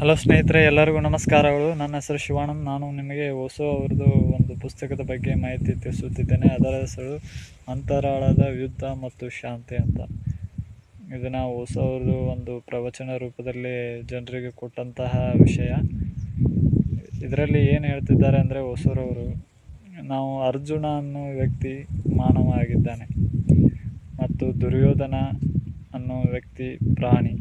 Hello ಸ್ನೇಹಿತರೆ, ಎಲ್ಲರಿಗೂ ನಮಸ್ಕಾರಗಳು. ನನ್ನ ಹೆಸರು ಶಿವಾನಂದ್. ನಾನು ನಿಮಗೆ ಹೊಸು ಅವ್ರದ್ದು ಒಂದು ಪುಸ್ತಕದ ಬಗ್ಗೆ ಮಾಹಿತಿ ತಿಳಿಸುತ್ತಿದ್ದೇನೆ. ಅದರ ಹೆಸರು ಅಂತರಾಳದ ಯುದ್ಧ ಮತ್ತು ಶಾಂತಿ ಅಂತ. ಇದನ್ನು ಹೊಸ ಅವ್ರದ್ದು ಒಂದು ಪ್ರವಚನ ರೂಪದಲ್ಲಿ ಜನರಿಗೆ ಕೊಟ್ಟಂತಹ ವಿಷಯ. ಇದರಲ್ಲಿ ಏನು ಹೇಳ್ತಿದ್ದಾರೆ ಅಂದರೆ ಹೊಸರವರು, ನಾವು ಅರ್ಜುನ ಅನ್ನೋ ವ್ಯಕ್ತಿ ಮಾನವ ಆಗಿದ್ದಾನೆ ಮತ್ತು ದುರ್ಯೋಧನ ಅನ್ನೋ ವ್ಯಕ್ತಿ ಪ್ರಾಣಿ.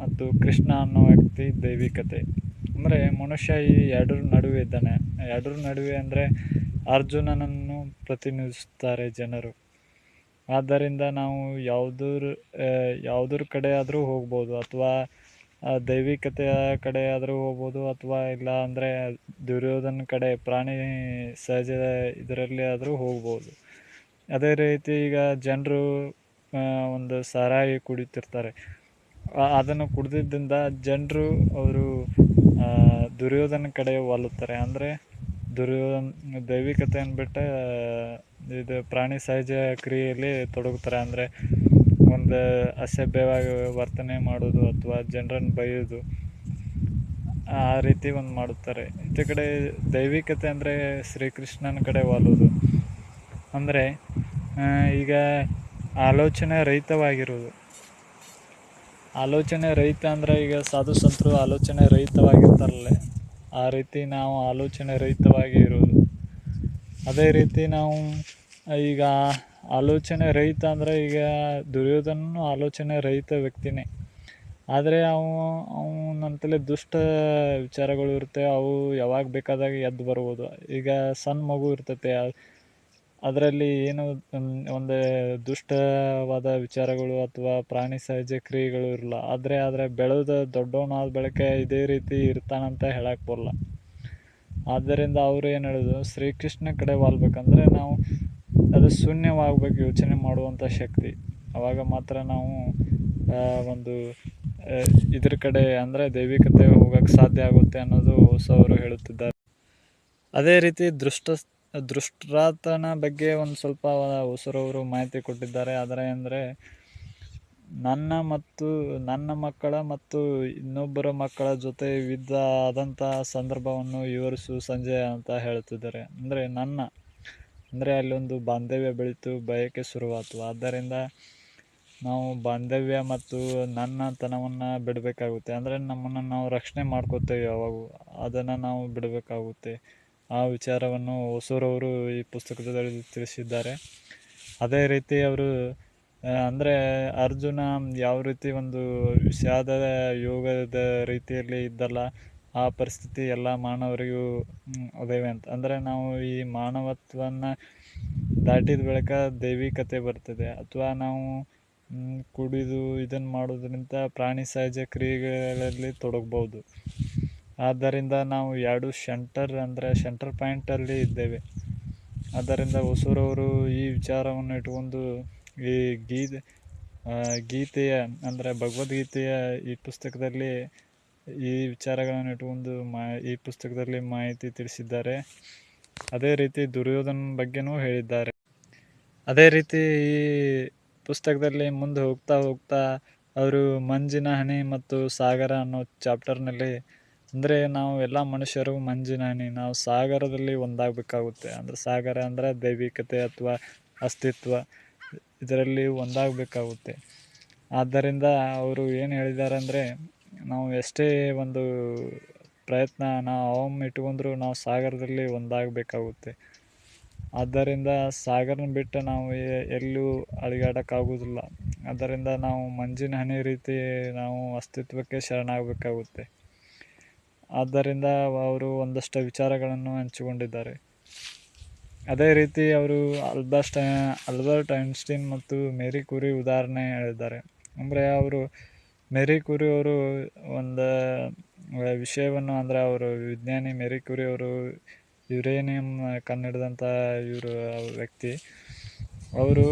ಮತ್ತು ಕೃಷ್ಣ ಅನ್ನೋ ವ್ಯಕ್ತಿ ದೈವಿಕತೆ. ಅಂದರೆ ಮನುಷ್ಯ ಈ ಎರಡರ ನಡುವೆ ಇದ್ದಾನೆ. ಎರಡರ ನಡುವೆ ಅಂದರೆ ಅರ್ಜುನನನ್ನು ಪ್ರತಿನಿಧಿಸುತ್ತಾರೆ ಜನರು. ಆದ್ದರಿಂದ ನಾವು ಯಾವುದ್ರ ಯಾವುದ್ರ ಕಡೆ ಆದರೂ ಹೋಗ್ಬೋದು. ಅಥವಾ ದೈವಿಕತೆಯ ಕಡೆ ಆದರೂ ಹೋಗ್ಬೋದು. ಅಥವಾ, ಇಲ್ಲ ಅಂದರೆ ದುರ್ಯೋಧನ ಕಡೆ, ಪ್ರಾಣಿ ಸಹಜ ಇದರಲ್ಲಿ ಆದರೂ ಹೋಗ್ಬೋದು. ಅದೇ ರೀತಿ ಈಗ ಜನರು ಒಂದು ಸಾರಾಯಿ ಕುಡಿತಿರ್ತಾರೆ. ಅದನ್ನು ಕುಡ್ದಿದ್ದರಿಂದ ಜನರು ಅವರು ದುರ್ಯೋಧನ ಕಡೆ ಒಲುತ್ತಾರೆ ಅಂದರೆ ದುರ್ಯೋಧನ ದೈವಿಕತೆಯನ್ನು ಬಿಟ್ಟು ಇದು ಪ್ರಾಣಿ ಸಹಜ ಕ್ರಿಯೆಯಲ್ಲಿ ತೊಡಗುತ್ತಾರೆ. ಅಂದರೆ ಒಂದು ಅಸಭ್ಯವಾಗಿ ವರ್ತನೆ ಮಾಡೋದು ಅಥವಾ ಜನರನ್ನು ಬೈಯೋದು ಆ ರೀತಿ ಒಂದು ಮಾಡುತ್ತಾರೆ. ಈಚೆ ಕಡೆ ದೈವಿಕತೆ ಅಂದರೆ ಶ್ರೀಕೃಷ್ಣನ ಕಡೆ ಒಲೋದು ಅಂದರೆ ಈಗ ಆಲೋಚನೆ ರಹಿತವಾಗಿರೋದು ಆಲೋಚನೆ ರಹಿತ ಅಂದರೆ ಈಗ ಸಾಧು ಸಂತರು ಆಲೋಚನೆ ರಹಿತವಾಗಿರ್ತಾರಲ್ಲ. ಆ ರೀತಿ ನಾವು ಆಲೋಚನೆ ರಹಿತವಾಗಿ ಇರೋದು ಅದೇ ರೀತಿ ನಾವು ಈಗ ಆಲೋಚನೆ ರಹಿತ ಅಂದರೆ ಈಗ ದುರ್ಯೋಧನನು ಆಲೋಚನೆ ರಹಿತ ವ್ಯಕ್ತಿನೇ. ಆದರೆ ಅವು, ಅವನಂತಲೇ ದುಷ್ಟ ವಿಚಾರಗಳು ಇರುತ್ತೆ. ಅವು ಯಾವಾಗ ಬೇಕಾದಾಗ ಎದ್ದು ಬರ್ಬೋದು ಈಗ ಸಣ್ಣ ಮಗು ಇರ್ತೈತೆ ಅದರಲ್ಲಿ ಏನು ಒಂದು ದುಷ್ಟವಾದ ವಿಚಾರಗಳು ಅಥವಾ ಪ್ರಾಣಿ ಸಹಜ ಕ್ರಿಯೆಗಳು ಇರಲ್ಲ. ಆದರೆ ಆದರೆ ಬೆಳೆದ ದೊಡ್ಡವನಾದ ಬಳಿಕ ಇದೇ ರೀತಿ ಇರ್ತಾನಂತ ಹೇಳಕ್ಕೆ ಬರಲ್ಲ. ಆದ್ದರಿಂದ ಅವರು ಏನು ಹೇಳೋದು, ಶ್ರೀಕೃಷ್ಣ ಕಡೆ ವಾಲ್ಬೇಕಂದ್ರೆ ನಾವು ಅದು ಶೂನ್ಯವಾಗಬೇಕು ಯೋಚನೆ ಮಾಡುವಂಥ ಶಕ್ತಿ. ಆವಾಗ ಮಾತ್ರ ನಾವು ಒಂದು ಇದ್ರ ಕಡೆ ಅಂದರೆ ದೈವಿಕತೆ ಹೋಗಕ್ಕೆ ಸಾಧ್ಯ ಆಗುತ್ತೆ ಅನ್ನೋದು ಹೊಸವರು ಹೇಳುತ್ತಿದ್ದಾರೆ. ಅದೇ ರೀತಿ ದೃಷ್ಟ ದೃಷ್ಟಾತನ ಬಗ್ಗೆ ಒಂದು ಸ್ವಲ್ಪ ಹೊಸರವರು ಮಾಹಿತಿ ಕೊಟ್ಟಿದ್ದಾರೆ. ಆದರೆ ಅಂದರೆ ನನ್ನ ಮತ್ತು ನನ್ನ ಮಕ್ಕಳ ಮತ್ತು ಇನ್ನೊಬ್ಬರ ಮಕ್ಕಳ ಜೊತೆ ವಿದ್ದ ಆದಂಥ ಸಂದರ್ಭವನ್ನು ವಿವರಿಸು ಸಂಜೆ ಅಂತ ಹೇಳ್ತಿದ್ದಾರೆ ಅಂದರೆ ನನ್ನ, ಅಂದರೆ ಅಲ್ಲೊಂದು ಬಾಂಧವ್ಯ ಬೆಳೀತು, ಬಯಕೆ ಶುರುವಾಯಿತು ಆದ್ದರಿಂದ ನಾವು ಬಾಂಧವ್ಯ ಮತ್ತು ನನ್ನತನವನ್ನು ಬಿಡಬೇಕಾಗುತ್ತೆ. ಅಂದರೆ ನಮ್ಮನ್ನು ನಾವು ರಕ್ಷಣೆ ಮಾಡ್ಕೋತೇವೆ ಯಾವಾಗೂ. ಅದನ್ನು ನಾವು ಬಿಡಬೇಕಾಗುತ್ತೆ. ಆ ವಿಚಾರವನ್ನು ಹೊಸೂರವರು ಈ ಪುಸ್ತಕದಲ್ಲಿ ತಿಳಿಸಿದ್ದಾರೆ. ಅದೇ ರೀತಿ ಅವರು ಅಂದರೆ ಅರ್ಜುನ ಯಾವ ರೀತಿ ಒಂದು ವಿಷಾದ ಯೋಗದ ರೀತಿಯಲ್ಲಿ ಇದ್ದಲ್ಲ, ಆ ಪರಿಸ್ಥಿತಿ ಎಲ್ಲ ಮಾನವರಿಗೂ ಅದೇವೆ ಅಂತ. ಅಂದರೆ ನಾವು ಈ ಮಾನವತ್ವವನ್ನು ದಾಟಿದ ಬಳಿಕ ದೈವಿಕತೆ ಬರ್ತದೆ. ಅಥವಾ ನಾವು ಕುಡಿದು ಇದನ್ನು ಮಾಡೋದ್ರಿಂದ ಪ್ರಾಣಿ ಸಹಜ ಕ್ರಿಯೆಗಳಲ್ಲಿ ತೊಡಗ್ಬೋದು ಆದ್ದರಿಂದ ನಾವು ಎರಡು ಶೆಂಟರ್ ಅಂದರೆ ಶೆಂಟರ್ ಪಾಯಿಂಟಲ್ಲಿ ಇದ್ದೇವೆ. ಆದ್ದರಿಂದ ಹೊಸೂರವರು ಈ ವಿಚಾರವನ್ನು ಇಟ್ಕೊಂಡು ಈ ಗೀತೆ ಗೀತೆಯ ಅಂದರೆ ಭಗವದ್ಗೀತೆಯ ಈ ಪುಸ್ತಕದಲ್ಲಿ ಈ ವಿಚಾರಗಳನ್ನು ಇಟ್ಕೊಂಡು ಮಾ, ಈ ಪುಸ್ತಕದಲ್ಲಿ ಮಾಹಿತಿ ತಿಳಿಸಿದ್ದಾರೆ. ಅದೇ ರೀತಿ ದುರ್ಯೋಧನ ಬಗ್ಗೆನೂ ಹೇಳಿದ್ದಾರೆ. ಅದೇ ರೀತಿ ಈ ಪುಸ್ತಕದಲ್ಲಿ ಮುಂದೆ ಹೋಗ್ತಾ ಹೋಗ್ತಾ ಅವರು ಮಂಜಿನ ಹನಿ ಮತ್ತು ಸಾಗರ ಅನ್ನೋ ಚಾಪ್ಟರ್ನಲ್ಲಿ ಅಂದರೆ ನಾವು ಎಲ್ಲ ಮನುಷ್ಯರು ಮಂಜಿನ ಹನಿ ನಾವು ಸಾಗರದಲ್ಲಿ ಒಂದಾಗಬೇಕಾಗುತ್ತೆ. ಅಂದರೆ ಸಾಗರ ಅಂದರೆ ದೈವಿಕತೆ ಅಥವಾ ಅಸ್ತಿತ್ವ, ಇದರಲ್ಲಿ ಒಂದಾಗಬೇಕಾಗುತ್ತೆ. ಆದ್ದರಿಂದ ಅವರು ಏನು ಹೇಳಿದ್ದಾರೆ ಅಂದರೆ, ನಾವು ಎಷ್ಟೇ ಒಂದು ಪ್ರಯತ್ನ ನಾವು ಅವಮ್ಮ ಇಟ್ಕೊಂಡ್ರೂ ನಾವು ಸಾಗರದಲ್ಲಿ ಒಂದಾಗಬೇಕಾಗುತ್ತೆ. ಆದ್ದರಿಂದ ಸಾಗರನ ಬಿಟ್ಟು ನಾವು ಎಲ್ಲೂ ಅಳಿಗಾಡೋಕ್ಕಾಗೋದಿಲ್ಲ ಆದ್ದರಿಂದ ನಾವು ಮಂಜಿನ ಹನಿ ರೀತಿ ನಾವು ಅಸ್ತಿತ್ವಕ್ಕೆ ಶರಣಾಗಬೇಕಾಗುತ್ತೆ. ಆದ್ದರಿಂದ ಅವರು ಒಂದಷ್ಟು ವಿಚಾರಗಳನ್ನು ಹಂಚಿಕೊಂಡಿದ್ದಾರೆ. ಅದೇ ರೀತಿ ಅವರು ಅಲ್ಬರ್ಸ್ಟ್ ಅಲ್ಬರ್ಟ್ ಐನ್ಸ್ಟೀನ್ ಮತ್ತು ಮೇರಿ ಕುರಿ ಉದಾಹರಣೆ ಹೇಳಿದ್ದಾರೆ. ಅಂದರೆ ಅವರು, ಮೇರಿ ಕುರಿ ಅವರು ಒಂದು ವಿಷಯವನ್ನು, ಅಂದರೆ ಅವರು ವಿಜ್ಞಾನಿ ಮೇರಿ ಕುರಿ ಅವರು ಯುರೇನಿಯಂ ಕನ್ನಡದಂಥ ಇವರು ವ್ಯಕ್ತಿ. ಅವರು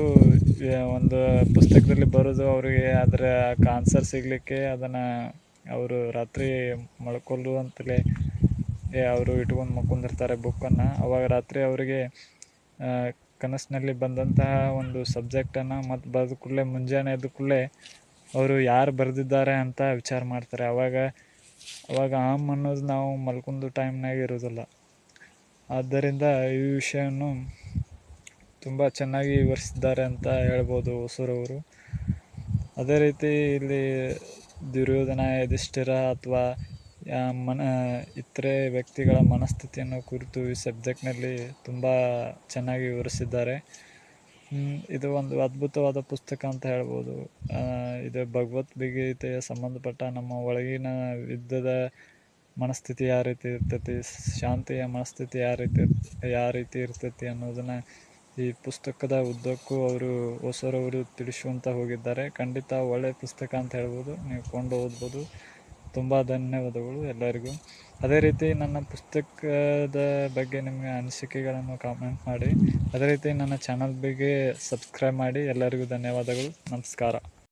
ಒಂದು ಪುಸ್ತಕದಲ್ಲಿ ಬರೋದು ಅವರಿಗೆ ಅದರ ಕಾನ್ಸರ್ ಸಿಗಲಿಕ್ಕೆ ಅದನ್ನು ಅವರು ರಾತ್ರಿ ಮಲ್ಕೊಳ್ಳುವಂತಲೇ ಅವರು ಇಟ್ಕೊಂಡು ಮಲ್ಕೊಂಡಿರ್ತಾರೆ ಬುಕ್ಕನ್ನು ಅವಾಗ ರಾತ್ರಿ ಅವರಿಗೆ ಕನಸಿನಲ್ಲಿ ಬಂದಂತಹ ಒಂದು ಸಬ್ಜೆಕ್ಟನ್ನು ಮತ್ತು ಬರೆದ ಕೂಡಲೇ ಮುಂಜಾನೆ ಎದ್ದ ಕೂಡಲೇ ಅವರು ಯಾರು ಬರೆದಿದ್ದಾರೆ ಅಂತ ವಿಚಾರ ಮಾಡ್ತಾರೆ. ಅವಾಗ ಅವಾಗ ಆಮ್ ಅನ್ನೋದು ನಾವು ಮಲ್ಕೊಂಡು ಟೈಮ್ನಾಗ ಇರೋದಿಲ್ಲ. ಆದ್ದರಿಂದ ಈ ವಿಷಯವನ್ನು ತುಂಬ ಚೆನ್ನಾಗಿ ವಿವರಿಸಿದ್ದಾರೆ ಅಂತ ಹೇಳ್ಬೋದು ಹೊಸೂರವರು. ಅದೇ ರೀತಿ ಇಲ್ಲಿ ದುರ್ಯೋಧನ ಯುಧಿಷ್ಠಿರ ಅಥವಾ ಮನ, ಇತರೆ ವ್ಯಕ್ತಿಗಳ ಮನಸ್ಥಿತಿಯನ್ನು ಕುರಿತು ಈ ಸಬ್ಜೆಕ್ಟ್ನಲ್ಲಿ ತುಂಬ ಚೆನ್ನಾಗಿ ವಿವರಿಸಿದ್ದಾರೆ. ಇದು ಒಂದು ಅದ್ಭುತವಾದ ಪುಸ್ತಕ ಅಂತ ಹೇಳ್ಬೋದು. ಇದು ಭಗವದ್ಗೀತೆಯ ಸಂಬಂಧಪಟ್ಟ ನಮ್ಮ ಒಳಗಿನ ಯುದ್ಧದ ಮನಸ್ಥಿತಿ ಯಾವ ರೀತಿ ಇರ್ತೈತಿ, ಶಾಂತಿಯ ಮನಸ್ಥಿತಿ ಯಾವ ರೀತಿ ಯಾವ ರೀತಿ ಇರ್ತೈತಿ ಅನ್ನೋದನ್ನ ಈ ಪುಸ್ತಕದ ಉದ್ದಕ್ಕೂ ಅವರು ಹೊಸರವರು ತಿಳಿಸುವಂತ ಹೋಗಿದ್ದಾರೆ. ಖಂಡಿತ ಒಳ್ಳೆ ಪುಸ್ತಕ ಅಂತ ಹೇಳ್ಬೋದು. ನೀವು ಕೊಂಡು ಓದ್ಬೋದು. ತುಂಬ ಧನ್ಯವಾದಗಳು ಎಲ್ಲರಿಗೂ. ಅದೇ ರೀತಿ ನನ್ನ ಪುಸ್ತಕದ ಬಗ್ಗೆ ನಿಮಗೆ ಅನಿಸಿಕೆಗಳನ್ನು ಕಾಮೆಂಟ್ ಮಾಡಿ. ಅದೇ ರೀತಿ ನನ್ನ ಚಾನಲ್ ಬಗ್ಗೆ ಸಬ್ಸ್ಕ್ರೈಬ್ ಮಾಡಿ. ಎಲ್ಲರಿಗೂ ಧನ್ಯವಾದಗಳು. ನಮಸ್ಕಾರ.